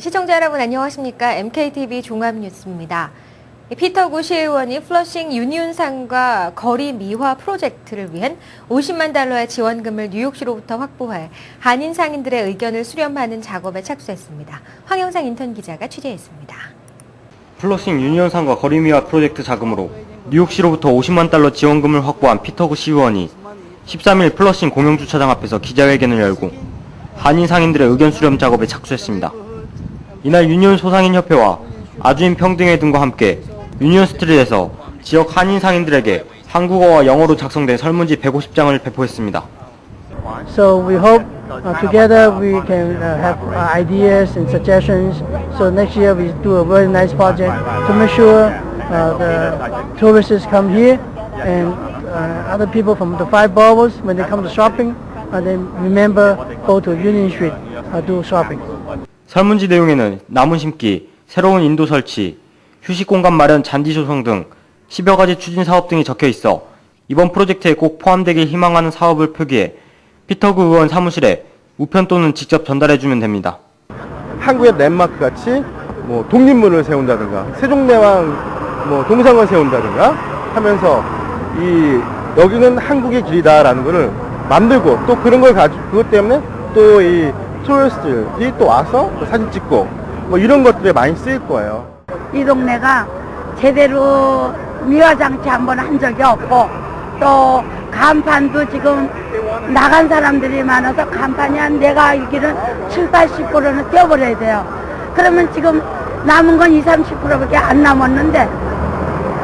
시청자 여러분 안녕하십니까? MKTV 종합뉴스입니다. 이 피터 구 시의원이 플러싱 유니온상과 거리 미화 프로젝트를 위한 50만 달러의 지원금을 뉴욕시로부터 확보해 한인 상인들의 의견을 수렴하는 작업에 착수했습니다. 황영상 인턴 기자가 취재했습니다. 플러싱 유니온상과 거리 미화 프로젝트 자금으로 뉴욕시로부터 50만 달러 지원금을 확보한 피터 구 시의원이 13일 플러싱 공영주차장 앞에서 기자회견을 열고 한인 상인들의 의견 수렴 작업에 착수했습니다. 이날 유니온 소상인협회와 아주인 평등회 등과 함께 유니온 스트릿에서 지역 한인 상인들에게 한국어와 영어로 작성된 설문지 150장을 배포했습니다. So we hope uh, together we can uh, have uh, ideas and suggestions. So next year we do a very nice project to make sure uh, the tourists come here and uh, other people from the five boroughs when they come to shopping, uh, they remember go to Union Street uh, do shopping. 설문지 내용에는 나무 심기, 새로운 인도 설치, 휴식 공간 마련 잔디 조성 등 10여 가지 추진 사업 등이 적혀 있어 이번 프로젝트에 꼭 포함되길 희망하는 사업을 표기해 피터구 의원 사무실에 우편 또는 직접 전달해 주면 됩니다. 한국의 랜마크 같이 뭐 독립문을 세운다든가 세종대왕 뭐 동상을 세운다든가 하면서 이 여기는 한국의 길이다라는 거를 만들고 또 그런 걸 가지고 그것 때문에 또이 토리스트들이 또 와서 또 사진 찍고 뭐 이런 것들에 많이 쓰일 거예요. 이 동네가 제대로 미화장치 한 번 한 적이 없고 또 간판도 지금 나간 사람들이 많아서 간판이 한 내가 알기로는 7, 80%는 떼어버려야 돼요. 그러면 지금 남은 건 20, 30%밖에 안 남았는데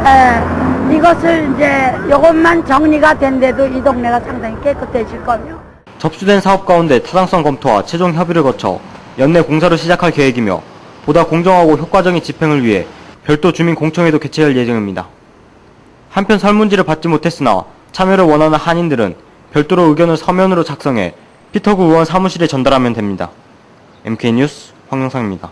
에, 이것을 이제 이것만 정리가 된데도 이 동네가 상당히 깨끗해질 거며 접수된 사업 가운데 타당성 검토와 최종 협의를 거쳐 연내 공사를 시작할 계획이며 보다 공정하고 효과적인 집행을 위해 별도 주민 공청회도 개최할 예정입니다. 한편 설문지를 받지 못했으나 참여를 원하는 한인들은 별도로 의견을 서면으로 작성해 피터구 의원 사무실에 전달하면 됩니다. MK뉴스 황영상입니다.